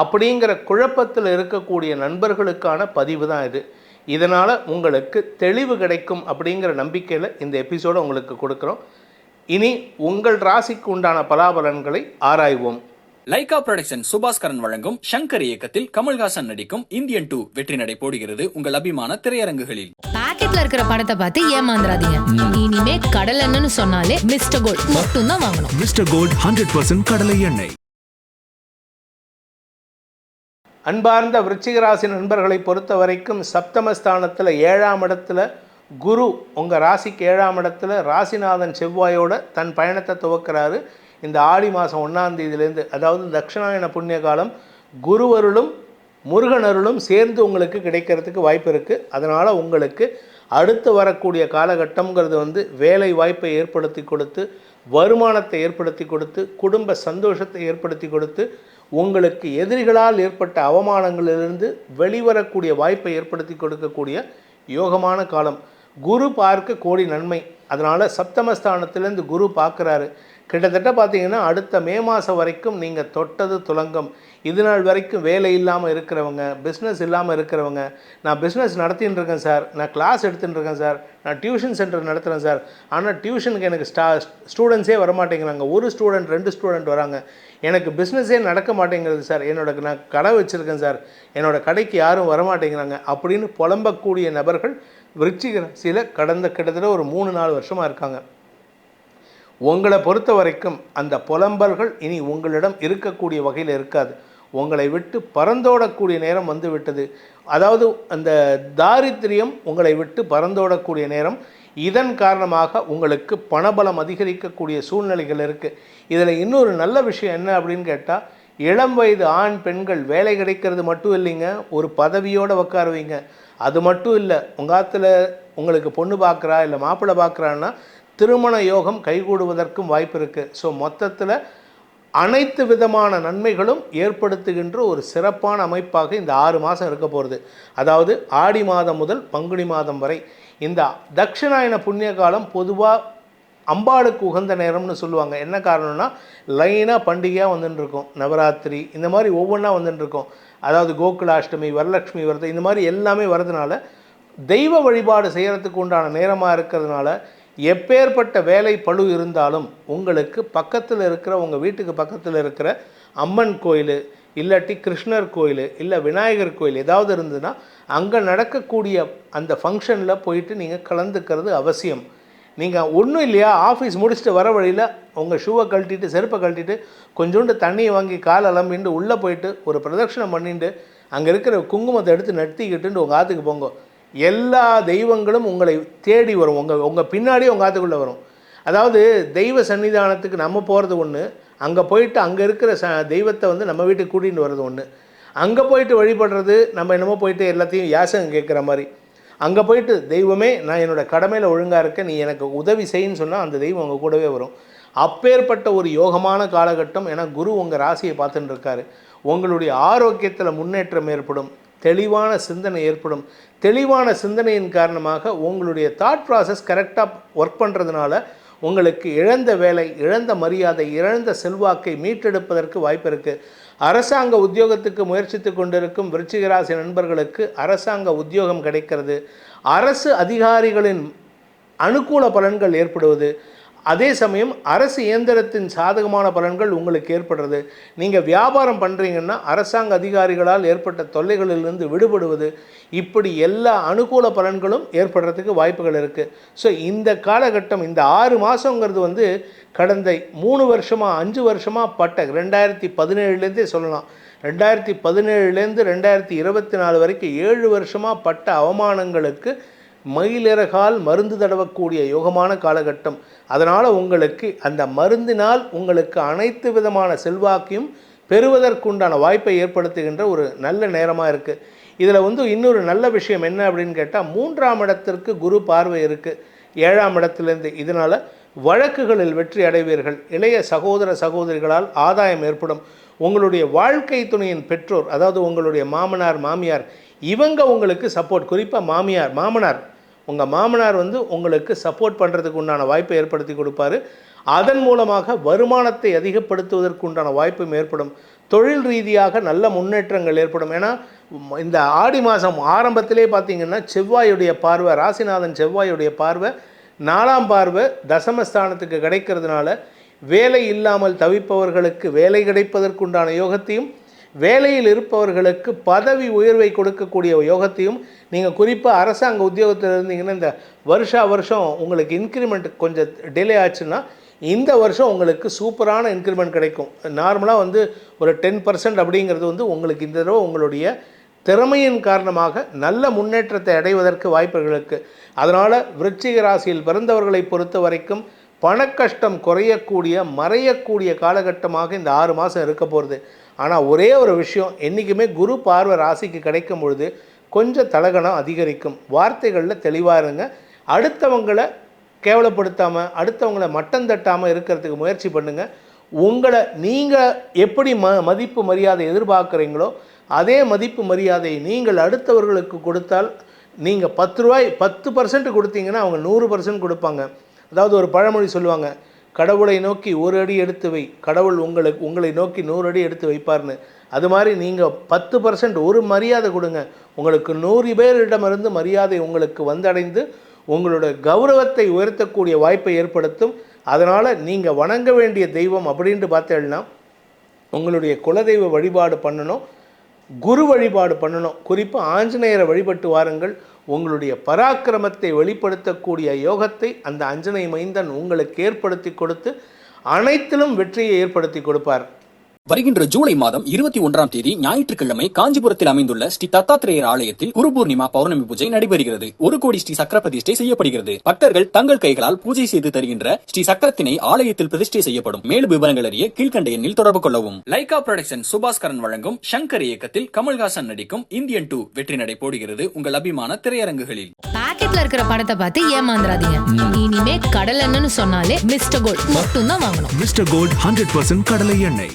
அப்படிங்கிற குழப்பத்தில் இருக்கக்கூடிய நண்பர்களுக்கான பதிவு தான் இது. இதனால் உங்களுக்கு தெளிவு கிடைக்கும் அப்படிங்கிற நம்பிக்கையில் இந்த எபிசோடை உங்களுக்கு கொடுக்குறோம். இனி உங்கள் ராசிக்கு உண்டான பலாபலன்களை ஆராய்வோம். லைகா புரொடக்ஷன் சுபாஸ்கரன் வழங்கும் சங்கர் இயக்கத்தில் கமல்ஹாசன் நடிக்கும் இந்தியன் டூ வெற்றி நடை போடுகிறது உங்கள் அபிமான திரையரங்குகளில். பாக்கெட்ல இருக்கிற பணத்தை பார்த்து ஏமாந்துடாதீங்க இனிமே கடல் எண்ணெய்னு சொன்னாலே மிஸ்டர் கோல்ட் மட்டும் தான் வாங்கணும். மிஸ்டர் கோல்ட் ஹண்ட்ரட் பர்சன்ட் கடலை எண்ணெய். அன்பார்ந்த விருச்சிகராசி நண்பர்களை பொறுத்த வரைக்கும் சப்தமஸ்தானத்தில் ஏழாம் இடத்துல குரு உங்கள் ராசிக்கு ஏழாம் இடத்துல ராசிநாதன் செவ்வாயோட தன் பயணத்தை துவக்கிறாரு. இந்த ஆடி மாதம் ஒன்றாம் தேதியிலேருந்து அதாவது தட்சிணாயன புண்ணிய காலம் குருவருளும் முருகனருளும் சேர்ந்து உங்களுக்கு கிடைக்கிறதுக்கு வாய்ப்பு இருக்குது அதனால் உங்களுக்கு அடுத்து வரக்கூடிய காலகட்டம்ங்கிறது வந்து வேலை வாய்ப்பை ஏற்படுத்தி கொடுத்து வருமானத்தை ஏற்படுத்தி கொடுத்து குடும்ப சந்தோஷத்தை ஏற்படுத்தி கொடுத்து உங்களுக்கு எதிரிகளால் ஏற்பட்ட அவமானங்களிலிருந்து வெளிவரக்கூடிய வாய்ப்பை ஏற்படுத்தி கொடுக்கக்கூடிய யோகமான காலம். குரு பார்க்க கோடி நன்மை. அதனால் சப்தமஸ்தானத்திலேருந்து குரு பார்க்குறாரு. கிட்டத்தட்ட பார்த்தீங்கன்னா அடுத்த மே மாதம் வரைக்கும் நீங்கள் தொட்டது துலங்கம். இது நாள் வரைக்கும் வேலை இல்லாமல் இருக்கிறவங்க பிஸ்னஸ் இல்லாமல் இருக்கிறவங்க நான் பிஸ்னஸ் நடத்தின்னு இருக்கேன் சார் நான் கிளாஸ் எடுத்துகிட்டு இருக்கேன் சார் நான் டியூஷன் சென்டர் நடத்துகிறேன் சார். ஆனால் டியூஷனுக்கு எனக்கு ஸ்டா ஸ்டூடெண்ட்ஸே வரமாட்டேங்கிறாங்க. ஒரு ஸ்டூடெண்ட் ரெண்டு ஸ்டூடெண்ட் வராங்க. எனக்கு பிஸ்னஸே நடக்க மாட்டேங்கிறது சார். என்னோட நான் கடை வச்சுருக்கேன் சார். என்னோட கடைக்கு யாரும் வரமாட்டேங்கிறாங்க. அப்படின்னு புலம்பக்கூடிய நபர்கள் விருச்சிக ராசியில் கடந்த கிட்டத்தட்ட ஒரு மூணு நாலு வருஷமாக இருக்காங்க. உங்களை பொறுத்த வரைக்கும் அந்த புலம்பல்கள் இனி உங்களிடம் இருக்கக்கூடிய வகையில் இருக்காது. உங்களை விட்டு பறந்தோடக்கூடிய நேரம் வந்து விட்டது அதாவது அந்த தாரித்திரியம் உங்களை விட்டு பறந்தோடக்கூடிய நேரம். இதன் காரணமாக உங்களுக்கு பணபலம் அதிகரிக்கக்கூடிய சூழ்நிலைகள் இருக்குது இதில் இன்னொரு நல்ல விஷயம் என்ன அப்படின்னு கேட்டால் இளம் வயது ஆண் பெண்கள் வேலை கிடைக்கிறது மட்டும் இல்லைங்க ஒரு பதவியோடு உட்காருவீங்க அது மட்டும் இல்லை உங்கள் ஆற்றுல உங்களுக்கு பொண்ணு பார்க்குறா இல்லை மாப்பிள்ளை பார்க்குறான்னா திருமண யோகம் கைகூடுவதற்கும் வாய்ப்பு இருக்குது ஸோ மொத்தத்தில் அனைத்து விதமான நன்மைகளும் ஏற்படுத்துகின்ற ஒரு சிறப்பான அமைப்பாக இந்த ஆறு மாதம் இருக்க போகிறது அதாவது ஆடி மாதம் முதல் பங்குனி மாதம் வரை. இந்த தட்சிணாயன புண்ணிய காலம் பொதுவாக அம்பாளுக்கு உகந்த நேரம்னு சொல்லுவாங்க. என்ன காரணம்னா லைனாக பண்டிகையாக வந்துட்டுருக்கோம் நவராத்திரி இந்த மாதிரி ஒவ்வொன்றா வந்துட்டுருக்கோம் அதாவது கோகுலாஷ்டமி வரலட்சுமி விரதம் இந்த மாதிரி எல்லாமே வரதுனால தெய்வ வழிபாடு செய்கிறதுக்கு உண்டான நேரமாக இருக்கிறதுனால எப்பேற்பட்ட வேலை பளு இருந்தாலும் உங்களுக்கு பக்கத்தில் இருக்கிற உங்கள் வீட்டுக்கு பக்கத்தில் இருக்கிற அம்மன் கோயில் இல்லாட்டி கிருஷ்ணர் கோயில் இல்லை விநாயகர் கோயில் ஏதாவது இருந்ததுன்னா அங்கே நடக்கக்கூடிய அந்த ஃபங்க்ஷனில் போயிட்டு நீங்கள் கலந்துக்கிறது அவசியம். நீங்கள் ஒன்றும் இல்லையா ஆஃபீஸ் முடிச்சுட்டு வர வழியில் உங்கள் ஷூவை கழட்டிட்டு செருப்பை கழட்டிட்டு கொஞ்சோண்டு தண்ணியை வாங்கி கால் அலம்பிட்டு உள்ளே போயிட்டு ஒரு பிரதட்சணம் பண்ணிட்டு அங்கே இருக்கிற குங்குமத்தை எடுத்து நட்டிக்கிட்டு உங்கள் ஆற்றுக்கு போங்க. எல்லா தெய்வங்களும் உங்களை தேடி வரும். உங்கள் உங்கள் பின்னாடியே உங்கள் ஆற்றுக்குள்ளே வரும். அதாவது தெய்வ சன்னிதானத்துக்கு நம்ம போகிறது ஒன்று அங்கே போயிட்டு அங்கே இருக்கிற ச தெய்வத்தை வந்து நம்ம வீட்டுக்கு கூட்டிகிட்டு வர்றது ஒன்று அங்கே போயிட்டு வழிபடுறது நம்ம என்னமோ போயிட்டு எல்லாத்தையும் யாசகம் கேட்குற மாதிரி. அங்கே போயிட்டு தெய்வமே நான் என்னோட கடமையில் ஒழுங்காக இருக்க நீ எனக்கு உதவி செய்யின்னு சொன்னால் அந்த தெய்வம் உங்கள் கூடவே வரும். அப்பேற்பட்ட ஒரு யோகமான காலகட்டம். ஏன்னா குரு உங்கள் ராசியை பார்த்துட்டு இருக்காரு உங்களுடைய ஆரோக்கியத்தில் முன்னேற்றம் ஏற்படும். தெளிவான சிந்தனை ஏற்படும். தெளிவான சிந்தனையின் காரணமாக உங்களுடைய தாட் ப்ராசஸ் கரெக்டாக ஒர்க் பண்ணுறதுனால உங்களுக்கு இழந்த வேலை இழந்த மரியாதை இழந்த செல்வாக்கை மீட்டெடுப்பதற்கு வாய்ப்பு இருக்குது அரசாங்க உத்தியோகத்துக்கு முயற்சித்து கொண்டிருக்கும் விருச்சிகராசி நண்பர்களுக்கு அரசாங்க உத்தியோகம் கிடைக்கிறது. அரசு அதிகாரிகளின் அனுகூல பலன்கள் ஏற்படுவது அதே சமயம் அரசு இயந்திரத்தின் சாதகமான பலன்கள் உங்களுக்கு ஏற்படுறது. நீங்கள் வியாபாரம் பண்ணுறீங்கன்னா அரசாங்க அதிகாரிகளால் ஏற்பட்ட தொல்லைகளிலிருந்து விடுபடுவது. இப்படி எல்லா அனுகூல பலன்களும் ஏற்படுறதுக்கு வாய்ப்புகள் இருக்குது ஸோ இந்த காலகட்டம் இந்த ஆறு மாதங்கிறது வந்து கடந்த மூணு வருஷமாக அஞ்சு வருஷமாக பட்ட ரெண்டாயிரத்தி பதினேழுலேருந்தே சொல்லலாம். ரெண்டாயிரத்தி பதினேழுலேருந்து ரெண்டாயிரத்தி இருபத்தி நாலு வரைக்கும் ஏழு வருஷமாக பட்ட அவமானங்களுக்கு மயிலிறகால் மருந்து தடவக்கூடிய யோகமான காலகட்டம். அதனால் உங்களுக்கு அந்த மருந்தினால் உங்களுக்கு அனைத்து விதமான செல்வாக்கையும் பெறுவதற்குண்டான வாய்ப்பை ஏற்படுத்துகின்ற ஒரு நல்ல நேரமாக இருக்குது இதில் வந்து இன்னொரு நல்ல விஷயம் என்ன அப்படின்னு கேட்டால் மூன்றாம் இடத்திற்கு குரு பார்வை இருக்குது ஏழாம் இடத்துலேருந்து இதனால் வழக்குகளில் வெற்றி அடைவீர்கள். இளைய சகோதர சகோதரிகளால் ஆதாயம் ஏற்படும். உங்களுடைய வாழ்க்கை துணையின் பெற்றோர் அதாவது உங்களுடைய மாமனார் மாமியார் இவங்க உங்களுக்கு சப்போர்ட் குறிப்பாக மாமியார் மாமனார் உங்கள் மாமனார் வந்து உங்களுக்கு சப்போர்ட் பண்ணுறதுக்கு உண்டான வாய்ப்பை ஏற்படுத்தி கொடுப்பாரு. அதன் மூலமாக வருமானத்தை அதிகப்படுத்துவதற்கு உண்டான வாய்ப்பும் ஏற்படும். தொழில் ரீதியாக நல்ல முன்னேற்றங்கள் ஏற்படும். ஏன்னா இந்த ஆடி மாதம் ஆரம்பத்திலே பார்த்திங்கன்னா செவ்வாயுடைய பார்வை ராசிநாதன் செவ்வாயுடைய பார்வை நாலாம் பார்வை தசமஸ்தானத்துக்கு கிடைக்கிறதுனால வேலை இல்லாமல் தவிப்பவர்களுக்கு வேலை கிடைப்பதற்குண்டான யோகத்தையும் வேலையில் இருப்பவர்களுக்கு பதவி உயர்வை கொடுக்கக்கூடிய யோகத்தையும் நீங்கள் குறிப்பாக அரசாங்க உத்தியோகத்தில் இருந்தீங்கன்னா இந்த வருஷா வருஷம் உங்களுக்கு இன்க்ரிமெண்ட் கொஞ்சம் டிலே ஆச்சுன்னா இந்த வருஷம் உங்களுக்கு சூப்பரான இன்க்ரிமெண்ட் கிடைக்கும். நார்மலாக வந்து ஒரு டென் பர்சன்ட் அப்படிங்கிறது வந்து உங்களுக்கு இந்த தடவை உங்களுடைய திறமையின் காரணமாக நல்ல முன்னேற்றத்தை அடைவதற்கு வாய்ப்புகள் இருக்குது அதனால் விருச்சிக ராசியில் பிறந்தவர்களை பொறுத்த வரைக்கும் பணக்கஷ்டம் குறையக்கூடிய மறையக்கூடிய காலகட்டமாக இந்த ஆறு மாதம் இருக்க போகிறது ஆனால் ஒரே ஒரு விஷயம் என்றைக்குமே குரு பார்வை ராசிக்கு கிடைக்கும் பொழுது கொஞ்சம் தலகணம் அதிகரிக்கும். வார்த்தைகளில் தெளிவாக இருங்க. அடுத்தவங்களை கேவலப்படுத்தாமல் அடுத்தவங்களை மட்டம் தட்டாமல் இருக்கிறதுக்கு முயற்சி பண்ணுங்கள் உங்களை நீங்கள் எப்படி ம மதிப்பு மரியாதை எதிர்பார்க்குறீங்களோ அதே மதிப்பு மரியாதையை நீங்கள் அடுத்தவர்களுக்கு கொடுத்தால் நீங்கள் பத்து ரூபாய் பத்து பர்சன்ட் கொடுத்தீங்கன்னா அவங்க நூறு பர்சன்ட் கொடுப்பாங்க. அதாவது ஒரு பழமொழி சொல்லுவாங்க கடவுளை நோக்கி ஒரு அடி எடுத்து வை. கடவுள் உங்களுக்கு உங்களை நோக்கி நூறு அடி எடுத்து வைப்பார்னு. அது மாதிரி நீங்கள் பத்து பர்சன்ட் ஒரு மரியாதை கொடுங்க. உங்களுக்கு நூறு பேரிடமிருந்து மரியாதை உங்களுக்கு வந்தடைந்து உங்களோட கௌரவத்தை உயர்த்தக்கூடிய வாய்ப்பை ஏற்படுத்தும். அதனால் நீங்கள் வணங்க வேண்டிய தெய்வம் அப்படின்ட்டு பார்த்தேன்னா உங்களுடைய குலதெய்வ வழிபாடு பண்ணணும். குரு வழிபாடு பண்ணணும். குறிப்பாக ஆஞ்சநேயரை வழிபட்டு வாருங்கள். உங்களுடைய பராக்கிரமத்தை வெளிப்படுத்தக்கூடிய யோகத்தை அந்த அஞ்சனை மைந்தன் உங்களுக்கு ஏற்படுத்தி கொடுத்து அனைத்திலும் வெற்றியை ஏற்படுத்தி கொடுப்பார். வருகின்ற ஜூலை மாதம் இருபத்தி ஒன்றாம் தேதி ஞாயிற்றுக்கிழமை காஞ்சிபுரத்தில் அமைந்துள்ள ஸ்ரீ தத்தாத்திரேயர் ஆலயத்தில் குரு பூர்ணிமா பௌர்ணமி பூஜை நடைபெறுகிறது. ஒரு கோடி ஸ்ரீ சக்கர பிரதிஷ்டை செய்யப்படுகிறது. பக்தர்கள் தங்கள் கைகளால் பூஜை செய்து தருகின்ற ஸ்ரீ சக்கரத்தினை ஆலயத்தில் பிரதிஷ்டை செய்யப்படும். மேலும் விவரங்கள் அறிய கீழ்கண்ட எண்ணில் தொடர்பு கொள்ளவும். லைகா புரொடக்ஷன் சுபாஸ்கரன் வழங்கும் சங்கர் இயக்கத்தில் கமல்ஹாசன் நடிக்கும் இந்தியன் டூ வெற்றி நடை போடுகிறது உங்கள் அபிமான திரையரங்குகளில். பாக்கெட்ல இருக்கிற பணத்தை பார்த்து ஏமாந்துடாதீங்க இனிமே கடல் எண்ணெய்னு சொன்னாலே மிஸ்டர் கோல்ட் மட்டும் தான் வாங்கணும். மிஸ்டர் கோல்ட் ஹண்ட்ரட் பர்சன்ட் கடலை எண்ணெய்.